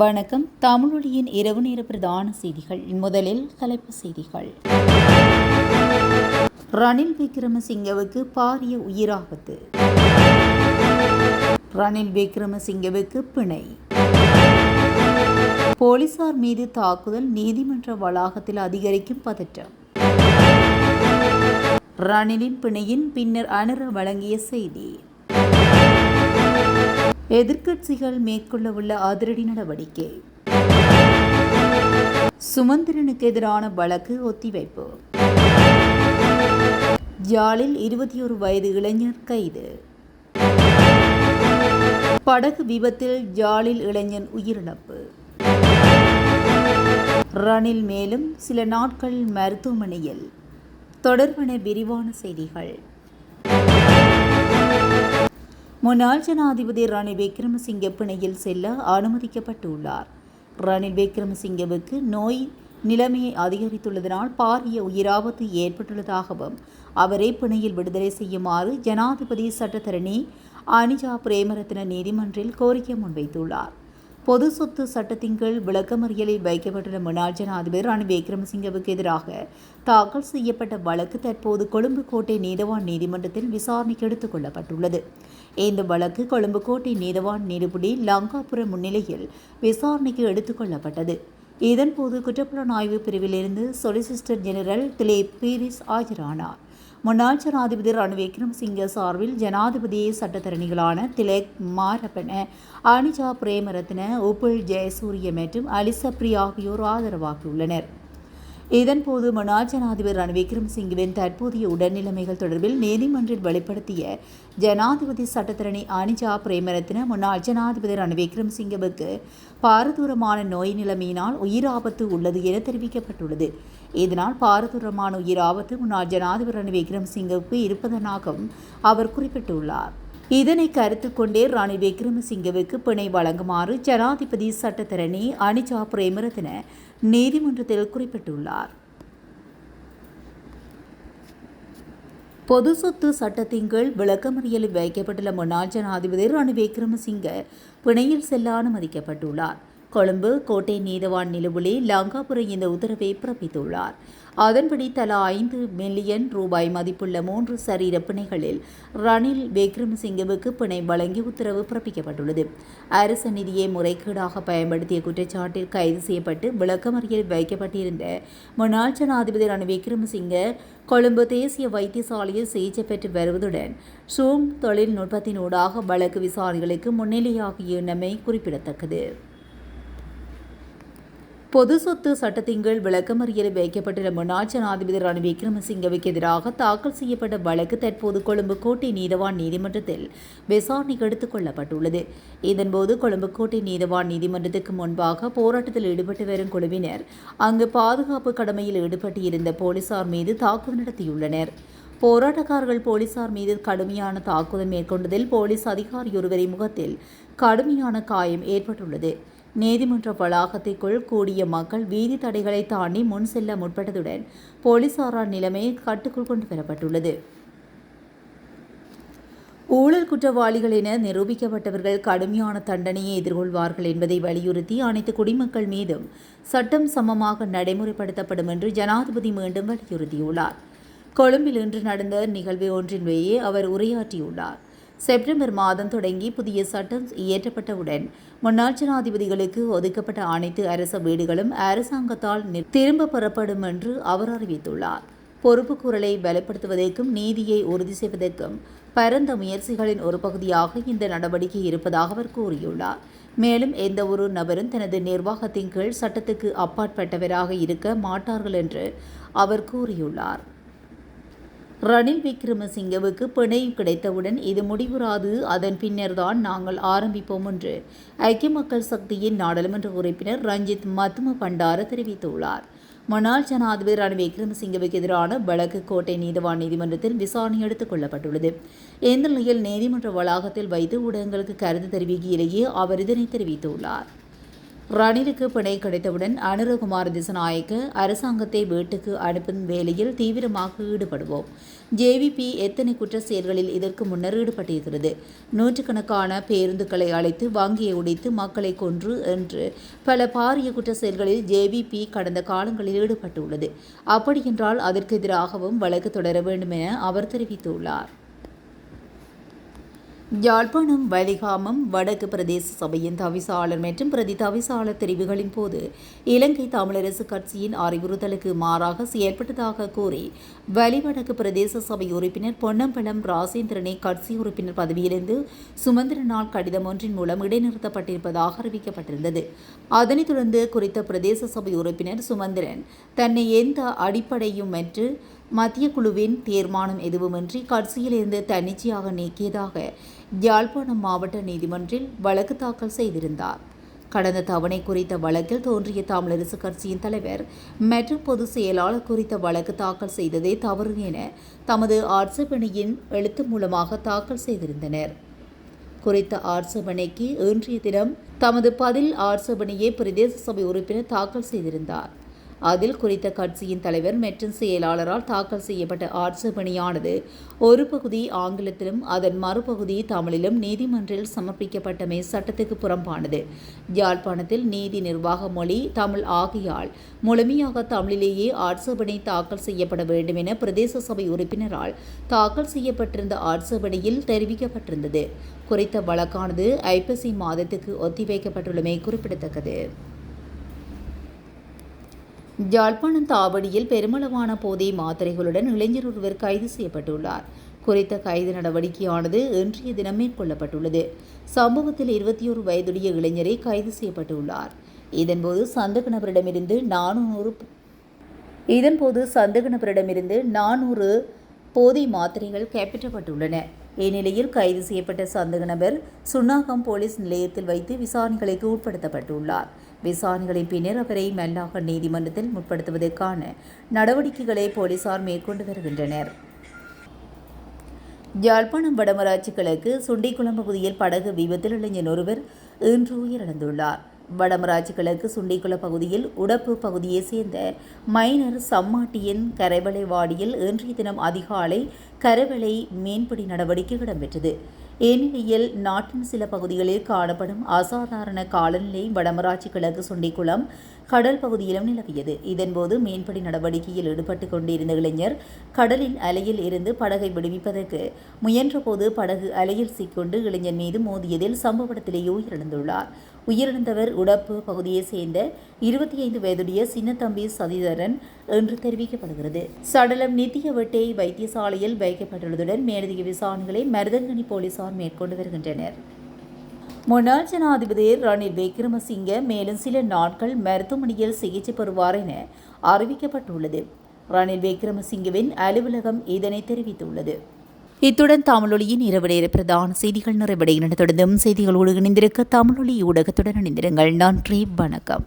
வணக்கம். தமிழொலியின் இரவு நேர பிரதான செய்திகள். முதலில் தலைப்பு செய்திகள். ரணில் விக்ரமசிங்கவுக்கு பாரிய உயிராபத்து. ரணில் விக்ரமசிங்கவுக்கு பிணை. போலீசார் மீது தாக்குதல் நீதிமன்ற வளாகத்தில் அதிகரிக்கும் பதற்றம். ரணிலின் பிணையின் பின்னர் அனுர வழங்கிய செய்தி. எதிர்க்கட்சிகள் மேற்கொள்ள உள்ள அதிரடி நடவடிக்கை. சுமந்திரனுக்கு எதிரான வழக்கு ஒத்திவைப்பு. யாழில் இருபத்தி ஒரு வயது இளைஞர் கைது. படகு விபத்தில் யாழில் இளைஞன் உயிரிழப்பு. ரணில் மேலும் சில நாட்கள் மருத்துவமனையில். தொடர்பான விரிவான செய்திகள். முன்னாள் ஜனாதிபதி ரணில் விக்ரமசிங்கே பிணையில் செல்ல அனுமதிக்கப்பட்டுள்ளார். ரணில் விக்ரமசிங்கவுக்கு நோய் நிலைமையை அதிகரித்துள்ளதனால் பாரிய உயிராபத்து ஏற்பட்டுள்ளதாகவும் அவரை பிணையில் விடுதலை செய்யுமாறு ஜனாதிபதி சட்டத்தரணி அனிஜா பிரேமரத்ன நீதிமன்றில் கோரிக்கை முன்வைத்துள்ளார். பொது சொத்து சட்டத்தின் கீழ் விளக்கமறியலில் வைக்கப்பட்டுள்ள முன்னாள் ஜனாதிபதி ரணில் விக்ரமசிங்கவுக்கு எதிராக தாக்கல் செய்யப்பட்ட வழக்கு தற்போது கொழும்பு கோட்டை நீதவான் நீதிமன்றத்தில் விசாரணைக்கு எடுத்துக் கொள்ளப்பட்டுள்ளது. இந்த வழக்கு கொழும்பு கோட்டை நீதவான் நீதிபதி லங்காபுரம் முன்னிலையில் விசாரணைக்கு எடுத்துக் கொள்ளப்பட்டது. இதன்போது குற்றப்புலனாய்வு பிரிவிலிருந்து சொலிசிஸ்டர் ஜெனரல் திலே பீரிஸ் ஆஜரானார். முன்னாள் ஜனாதிபதி ரணில் விக்ரமசிங்க சார்பில் ஜனாதிபதி சட்டத்தரணிகளான திலக் மாரப்பன அனிஜா பிரேமரத்ன உப்புல் ஜெயசூரிய மற்றும் அலிசப்ரி ஆகியோர் ஆதரவாகியுள்ளனர். இதன்போது முன்னாள் ஜனாதிபதி ரணில் விக்ரமசிங்கவின் தற்போதைய உடல்நிலைமைகள் தொடர்பில் நீதிமன்றில் வெளிப்படுத்திய ஜனாதிபதி சட்டத்தரணி அனிஜா பிரேமரத்ன முன்னாள் ஜனாதிபதி ரணில் விக்ரமசிங்கவுக்கு பாரதூரமான நோய் நிலைமையினால் உயிராபத்து உள்ளது என தெரிவிக்கப்பட்டுள்ளது. இதனால் பாரதூரமான உயிராபத்து முன்னாள் ஜனாதிபதி ரணில் விக்ரமசிங்கவுக்கு இருப்பதனாகவும் அவர் குறிப்பிட்டுள்ளார். இதனை கருத்தில் கொண்டே ரணில் விக்ரமசிங்கவுக்கு பிணை வழங்குமாறு ஜனாதிபதி சட்டத்தரணி அனிஜா பிரேமரத்ன நீதிமன்றத்தில் குறிப்பிட்டுள்ளார். பொது சொத்து சட்டத்தின் கீழ் விளக்கமறியலில் வைக்கப்பட்டுள்ள முன்னாள் ஜனாதிபதி ரணில் விக்ரமசிங்க பிணையில் செல்ல அனுமதிக்கப்பட்டுள்ளார். கொழும்பு கோட்டை நீதவான் நிலவுளி லங்காபுரி இந்த உத்தரவை பிறப்பித்துள்ளார். அதன்படி தலா ஐந்து மில்லியன் ரூபாய் மதிப்புள்ள மூன்று சரீர பிணைகளில் ரணில் விக்ரமசிங்கவுக்கு பிணை வழங்கி உத்தரவு பிறப்பிக்கப்பட்டுள்ளது. அரசு நிதியை முறைகேடாக பயன்படுத்திய குற்றச்சாட்டில் கைது செய்யப்பட்டு விளக்கமறியல் வைக்கப்பட்டிருந்த முன்னாள் ஜனாதிபதி ரணில் விக்ரமசிங்க கொழும்பு தேசிய வைத்தியசாலையில் சிகிச்சை பெற்று வருவதுடன் ஷூம் தொழில்நுட்பத்தினூடாக வழக்கு விசாரணைகளுக்கு முன்னிலையாகியுள்ளமை குறிப்பிடத்தக்கது. பொது சொத்து சட்டத்தின் கீழ் விளக்கமறியலில் வைக்கப்பட்டுள்ள முன்னாள் ஜனாதிபதி ரணில் விக்ரமசிங்கவுக்கு எதிராக தாக்கல் செய்யப்பட்ட வழக்கு தற்போது கொழும்பு கோட்டை நீதவான் நீதிமன்றத்தில் விசாரணைக்கு எடுத்துக் கொள்ளப்பட்டுள்ளது. இதன்போது கொழும்பு கோட்டை நீதவான் நீதிமன்றத்துக்கு முன்பாக போராட்டத்தில் ஈடுபட்டு வரும் குழுவினர் அங்கு பாதுகாப்பு கடமையில் ஈடுபட்டிருந்த போலீசார் மீது தாக்குதல் நடத்தியுள்ளனர். போராட்டக்காரர்கள் போலீசார் மீது கடுமையான தாக்குதல் மேற்கொண்டதில் போலீஸ் அதிகாரி ஒருவரின் முகத்தில் கடுமையான காயம் ஏற்பட்டுள்ளது. நீதிமன்ற வளாகத்திற்குள் கூடிய மக்கள் வீதி தடைகளை தாண்டி முன் செல்ல முற்பட்டதுடன் போலீசாரால் நிலைமை கட்டுக்குள் கொண்டு வரப்பட்டுள்ளது. ஊழல் குற்றவாளிகள் என நிரூபிக்கப்பட்டவர்கள் கடுமையான தண்டனையை எதிர்கொள்வார்கள் என்பதை வலியுறுத்தி அனைத்து குடிமக்கள் மீதும் சட்டம் சமமாக நடைமுறைப்படுத்தப்படும் என்று ஜனாதிபதி மீண்டும் வலியுறுத்தியுள்ளார். கொழும்பில் இன்று நடந்த நிகழ்வு ஒன்றின் வழியே அவர் உரையாற்றியுள்ளார். செப்டம்பர் மாதம் தொடங்கி புதிய சட்டம் இயற்றப்பட்டவுடன் முன்னாள் ஜனாதிபதிகளுக்கு ஒதுக்கப்பட்ட அனைத்து அரச வீடுகளும் அரசாங்கத்தால் திரும்ப பெறப்படும் என்று அவர் அறிவித்துள்ளார். பொறுப்பு குரலை பலப்படுத்துவதற்கும் நீதியை உறுதி செய்வதற்கும் பரந்த முயற்சிகளின் ஒரு பகுதியாக இந்த நடவடிக்கை இருப்பதாக அவர் கூறியுள்ளார். மேலும் எந்த ஒரு நபரும் தனது நிர்வாகத்தின் கீழ் சட்டத்துக்கு அப்பாற்பட்டவராக இருக்க மாட்டார்கள் என்று அவர் கூறியுள்ளார். ரணில் விக்ரமசிங்கவுக்கு பிணை கிடைத்தவுடன் இது முடிவுறாது. அதன் பின்னர்தான் நாங்கள் ஆரம்பிப்போம் என்று ஐக்கிய மக்கள் சக்தியின் நாடாளுமன்ற உறுப்பினர் ரஞ்சித் மத்தும பண்டார தெரிவித்துள்ளார். முன்னாள் ஜனாதிபதி ரணில் விக்ரமசிங்கவுக்கு எதிரான வழக்கு கோட்டை நீதிவான் நீதிமன்றத்தில் விசாரணை எடுத்துக் கொள்ளப்பட்டுள்ளது. இந்த நிலையில் நீதிமன்ற வளாகத்தில் வைத்து ஊடகங்களுக்கு கருத்து தெரிவிக்கையிலேயே அவர் இதனை தெரிவித்துள்ளார். ரணிலுக்கு பிணை கிடைத்தவுடன் அனுரகுமார் திசநாயக்க அரசாங்கத்தை வீட்டுக்கு அனுப்பும் வேலையில் தீவிரமாக ஈடுபடுவோம். ஜேவிபி எத்தனை குற்ற செயல்களில் இதற்கு முன்னர் ஈடுபட்டிருக்கிறது? நூற்றுக்கணக்கான பேருந்துகளை அழைத்து வங்கியை உடைத்து மக்களை கொன்று என்று பல பாரிய குற்ற செயல்களில் ஜேவிபி கடந்த காலங்களில் ஈடுபட்டுள்ளது. அப்படியென்றால் அதற்கு எதிராகவும் வழக்கு தொடர வேண்டும் என அவர் தெரிவித்துள்ளார். யாழ்ப்பாணம் வலிகாமம் வடக்கு பிரதேச சபையின் தவிசாளர் மற்றும் பிரதி தவிசாளர் தெரிவுகளின் போது இலங்கை தமிழரசு கட்சியின் அறிவுறுத்தலுக்கு மாறாக செயல்பட்டதாக கூறி வலிவடக்கு பிரதேச சபை உறுப்பினர் பொன்னம்பலம் ராசேந்திரனை கட்சி உறுப்பினர் பதவியிலிருந்து சுமந்திரனால் கடிதம் ஒன்றின் மூலம் இடைநிறுத்தப்பட்டிருப்பதாக அறிவிக்கப்பட்டிருந்தது. அதனைத் தொடர்ந்து குறித்த பிரதேச சபை உறுப்பினர் சுமந்திரன் தன்னை எந்த அடிப்படையும் என்று மத்திய குழுவின் தீர்மானம் எதுவுமின்றி கட்சியிலிருந்து தன்னிச்சையாக நீக்கியதாக யாழ்ப்பாணம் மாவட்ட நீதிமன்றில் வழக்கு தாக்கல் செய்திருந்தார். கடந்த தவணை குறித்த வழக்கில் தோன்றிய தமிழரசு கட்சியின் தலைவர் மற்றும் பொதுச் செயலாளர் குறித்த வழக்கு தாக்கல் செய்ததே தவறு என தமது ஆட்சேபனையின் எழுத்து மூலமாக தாக்கல் செய்திருந்தனர். குறித்த ஆட்சேபனைக்கு இன்றைய தினம் தமது பதில் ஆட்சேபனையை பிரதேச சபை உறுப்பினர் தாக்கல் செய்திருந்தார். அதில் குறித்த கட்சியின் தலைவர் மற்றும் செயலாளரால் தாக்கல் செய்யப்பட்ட ஆட்சேபணியானது ஒரு பகுதி ஆங்கிலத்திலும் அதன் மறுபகுதி தமிழிலும் நீதிமன்றில் சமர்ப்பிக்கப்பட்டமை சட்டத்துக்கு புறம்பானது. யாழ்ப்பாணத்தில் நீதி நிர்வாக மொழி தமிழ் ஆகியால் முழுமையாக தமிழிலேயே ஆட்சேபனை தாக்கல் செய்யப்பட வேண்டும் என பிரதேச சபை உறுப்பினரால் தாக்கல் செய்யப்பட்டிருந்த ஆட்சேபனையில் தெரிவிக்கப்பட்டிருந்தது. குறித்த வழக்கானது ஐப்பசி மாதத்துக்கு ஒத்திவைக்கப்பட்டுள்ளமை குறிப்பிடத்தக்கது. யாழ்ப்பாணம் தாவடியில் பெருமளவான போதை மாத்திரைகளுடன் இளைஞர் ஒருவர் கைது செய்யப்பட்டுள்ளார். குறித்த கைது நடவடிக்கையானது இன்றைய தினம் மேற்கொள்ளப்பட்டுள்ளது. சம்பவத்தில் இருபத்தி ஒரு வயதுடைய இளைஞரை கைது செய்யப்பட்டுள்ளார். இதன்போது சந்தக நபரிடமிருந்து நானூறு இதன்போது சந்தக நபரிடமிருந்து நானூறு போதை மாத்திரைகள் கைப்பற்றப்பட்டுள்ளன. இந்நிலையில் கைது செய்யப்பட்ட சந்தக நபர் சுன்னாகம் போலீஸ் நிலையத்தில் வைத்து விசாரணைகளுக்கு உட்படுத்தப்பட்டுள்ளார் விசாரணைகளின் பின்னர் அவரை மல்லாக நீதிமன்றத்தில் முற்படுத்துவதற்கான நடவடிக்கைகளை போலீசார் மேற்கொண்டு வருகின்றனர். யாழ்ப்பாணம் வடமராட்சி கிழக்கு சுண்டிக்குளம் பகுதியில் படகு விபத்தில் இளைஞன் ஒருவர் இன்று உயிரிழந்துள்ளார். வடமராட்சி கிழக்கு சுண்டிக்குள பகுதியில் உடப்பு பகுதியை சேர்ந்த மைனர் சம்மாட்டியின் கரைவளை வாடியில் இன்றைய தினம் அதிகாலை கரைவளை மீன்பிடி நடவடிக்கை இடம்பெற்றது. இந்நிலையில் நாட்டின் சில பகுதிகளில் காணப்படும் அசாதாரண காலநிலை வடமராட்சி கிழக்கு சுண்டிக்குளம் கடல் பகுதியிலும் நிலவியது. இதன்போது மீன்பிடி நடவடிக்கையில் ஈடுபட்டு கொண்டிருந்த இளைஞர் கடலின் அலையில் இருந்து படகை விடுவிப்பதற்கு முயன்றபோது படகு அலையில் சிக்கொண்டு இளைஞர் மீது மோதியதில் சம்பவ இடத்திலேயே உயிரிழந்துள்ளார். உயிரிழந்தவர் உடப்பு பகுதியைச் சேர்ந்த இருபத்தி ஐந்து வயதுடைய சின்னத்தம்பி சதிதரன் என்று தெரிவிக்கப்படுகிறது. சடலம் நித்திய வெட்டை வைத்தியசாலையில் வைக்கப்பட்டுள்ளதுடன் மேலதிக விசாரணைகளை மருதங்கனி போலீசார் மேற்கொண்டு வருகின்றனர். முன்னாள் ஜனாதிபதி ரணில் விக்ரமசிங்க மேலும் சில நாட்கள் மருத்துவமனையில் சிகிச்சை பெறுவார் என அறிவிக்கப்பட்டுள்ளது. ரணில் விக்ரமசிங்கவின் அலுவலகம் இதனை தெரிவித்துள்ளது. இத்துடன் தமிழொலியின் இரவு நேர பிரதான செய்திகள் நிறைவடைகின்றன. தொடர்ந்தும் செய்திகளோடு இணைந்திருக்க தமிழொலி ஊடகத்துடன் இணைந்திருங்கள். நன்றி வணக்கம்.